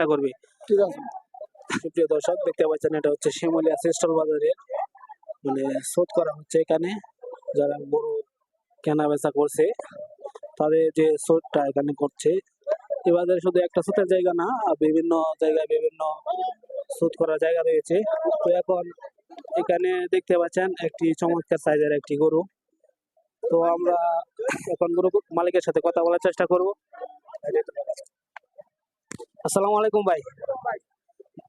চেষ্টা করবে। ঠিক আছে। সুপ্রিয় দর্শক, দেখতে পাচ্ছেন এটা হচ্ছে শিমুলিয়া সিস্টল বাজারে মানে শোধ করা হচ্ছে এখানে। যারা গরু কেনা বেচা করছে, তাদের যে শোধটা এখানে করছে এ বাজারে শুধু একটা শোধের জায়গা না, আর বিভিন্ন জায়গায় বিভিন্ন শোধ করার জায়গা রয়েছে। তো এখন এখানে দেখতে পাচ্ছেন একটি চমৎকার সাইজের একটি গরু। তো আমরা এখন গরু মালিকের সাথে কথা বলার চেষ্টা করব। আসসালামু আলাইকুম ভাই।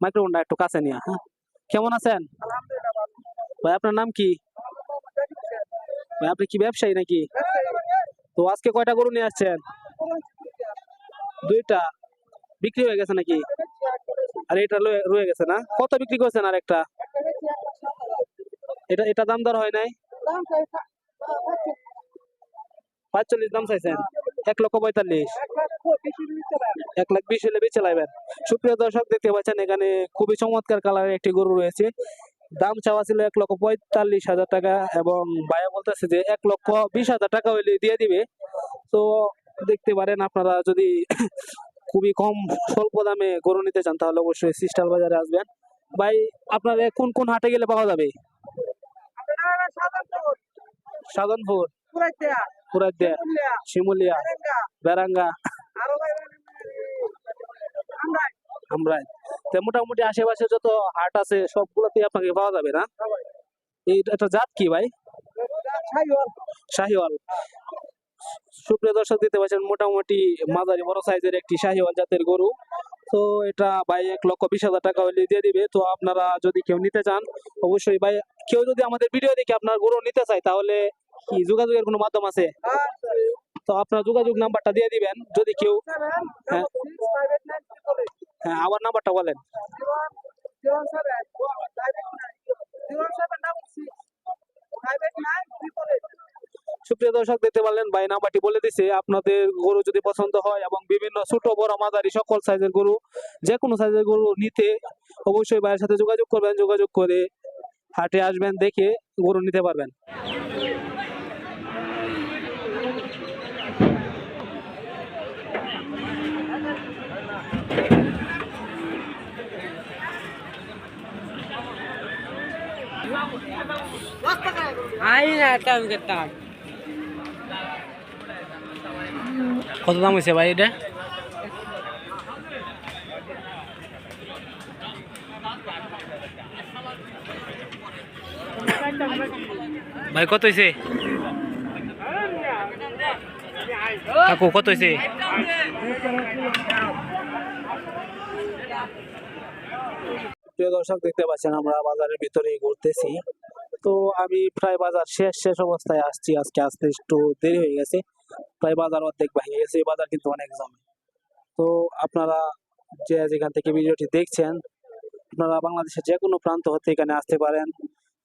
মাইক্রোফোনটা একটু কাছে নিয়ে হ্যাঁ। কেমন আছেন? ভাই আপনার নাম কি? ভাই আপনি কি ব্যবসায়ী নাকি? তো আজকে কয়টা গরু নিয়ে আসছেন? দুইটা। বিক্রি হয়ে গেছে নাকি? আর এটা রয়ে গেছে না? কত বিক্রি করছেন আর একটা এটা এটা দাম দর হয় নাই? পাঁচচল্লিশ দাম চাইছেন। এক লক্ষ পঁয়তাল্লিশ। এক লাখ বিশ হলে বেঁচে লাইবেন। সুপ্রিয় দর্শক দেখতে পাচ্ছেন এখানে খুবই চমৎকার কালারের একটি গরু রয়েছে। দাম চাওয়া ছিল এক লক্ষ পঁয়তাল্লিশ হাজার টাকা এবং ভাইয়া বলতেছে যে এক লক্ষ বিশ হাজার টাকা হইলে দিয়ে দিবে। তো দেখতে পারেন আপনারা যদি খুবই কম স্বল্প দামে গরু নিতে চান তাহলে অবশ্যই সিস্টার বাজারে আসবেন। ভাই আপনারা কোন কোন হাটে গেলে পাওয়া যাবে? সাধনপুর। পুরাদিয়া শিমুলিয়া বেরাঙ্গা। আমরা তো মোটামুটি আশেপাশে যত হাট আছে সবগুলোতে আপনাকে পাওয়া যাবে না? এটা জাত কি ভাই? শাহিওয়াল। সুপ্রিয় দর্শক দিতে পারছেন মোটামুটি মাঝারি বড় সাইজের একটি শাহিওয়াল জাতের গরু। তো এটা ভাই এক লক্ষ বিশ হাজার টাকা হলে দিয়ে দিবে। তো আপনারা যদি কেউ নিতে চান অবশ্যই ভাই কেউ যদি আমাদের ভিডিও দেখে আপনার গরু নিতে চায় তাহলে কি যোগাযোগের কোনো মাধ্যম আছে? তো আপনার যোগাযোগ নাম্বারটা দিয়ে দিবেন, যদি কেউ হ্যাঁ। হ্যাঁ আমার নাম্বারটা বলেন। সুপ্রিয় দর্শক, দেখতে পারলেন, ভাই নাম্বারটি বলে দিছে। আপনাদের গরু যদি পছন্দ হয় এবং বিভিন্ন ছোট, বড়, মাঝারি, সকল সাইজের গরু যে কোনো সাইজের গরু নিতে অবশ্যই ভাইয়ের সাথে যোগাযোগ করবেন। যোগাযোগ করে হাটে আসবেন, দেখে গরু নিতে পারবেন। আইন কাম করতাম। কত দাম হয়েছে ভাই এটা? ভাই কত হয়েছে কাকু কত হয়েছে প্রিয় দর্শক, দেখতে পাচ্ছেন আমরা বাজারের ভিতরে ঘুরতেছি। তো আমি প্রায় বাজার শেষ শেষ অবস্থায় আসছি। আজকে আসতে একটু দেরি হয়ে গেছে। প্রায় বাজার অর্ধেক ভেঙে গেছে। এই বাজার কিন্তু অনেক জমে তো আপনারা যে যেখান থেকে ভিডিওটি দেখছেন, আপনারা বাংলাদেশের যে কোনো প্রান্ত হতে এখানে আসতে পারেন।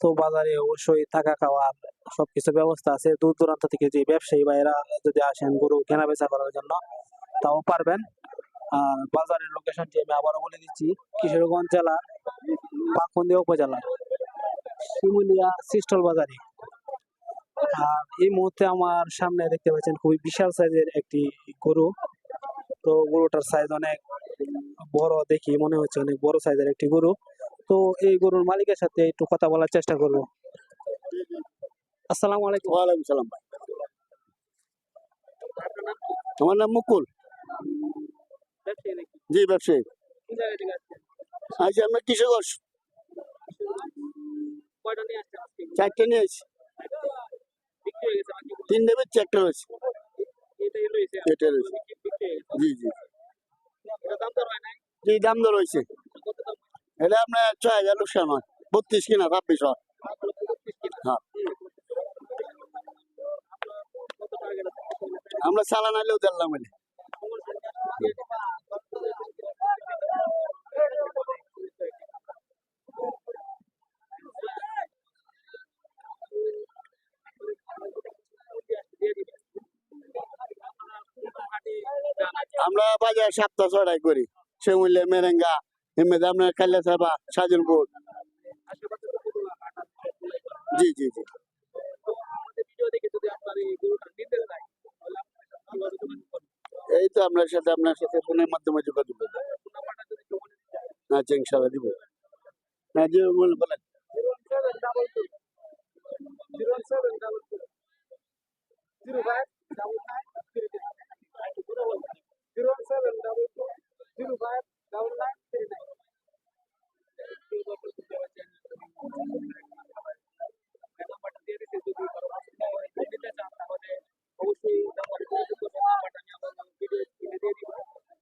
তো বাজারে অবশ্যই থাকা খাওয়ার সবকিছু ব্যবস্থা আছে। দূর দূরান্ত থেকে যে ব্যবসায়ী ভাইয়েরা যদি আসেন গরু কেনা বেচা করার জন্য, তাও পারবেন। আর বাজারের লোকেশনটি আমি আবারও বলে দিচ্ছি, কিশোরগঞ্জ জেলার পাকুন্দিয়া উপজেলা, শিমুলিয়া সিস্টল বাজারে। আর এই মুহূর্তে আমার সামনে দেখতে পাচ্ছেন খুবই বিশাল সাইজের একটি গরু। তো গরুটার সাইজ অনেক বড় দেখি মনে হচ্ছে অনেক বড় সাইজের একটি গরু। তো এই গরুর মালিকের সাথে একটু কথা বলার চেষ্টা করব। আসসালামু আলাইকুম। ওয়ালাইকুম সালাম ভাই। আমার নাম মুকুল? জি, ব্যবসায়ী। আচ্ছা আমরা কিশোরগঞ্জ চারটে নিয়ে এসেছি। তিনটে বেচছি একটা রয়েছে। জি জি। জি, দাম দর রয়েছে এটা আপনার ছয় হাজার লোকসান হয়। বত্রিশ কিনা, ছাব্বিশ হয়। হ্যাঁ। আমরা চালান আইলেও দিলাম এটা আমরা বাজার সপ্তাহ ছড়াই করি সেমুল্যে মেরেঙ্গা এমনি আপনার কাল্লা সাবা সাজনপুর জি জি জি এই তো আপনার সাথে আপনার সাথে ফোনের মাধ্যমে যোগাযোগ করব আচ্ছা ইনশাল্লাহ দিব হ্যাঁ যে বলেন zero five double zero seven double two zero five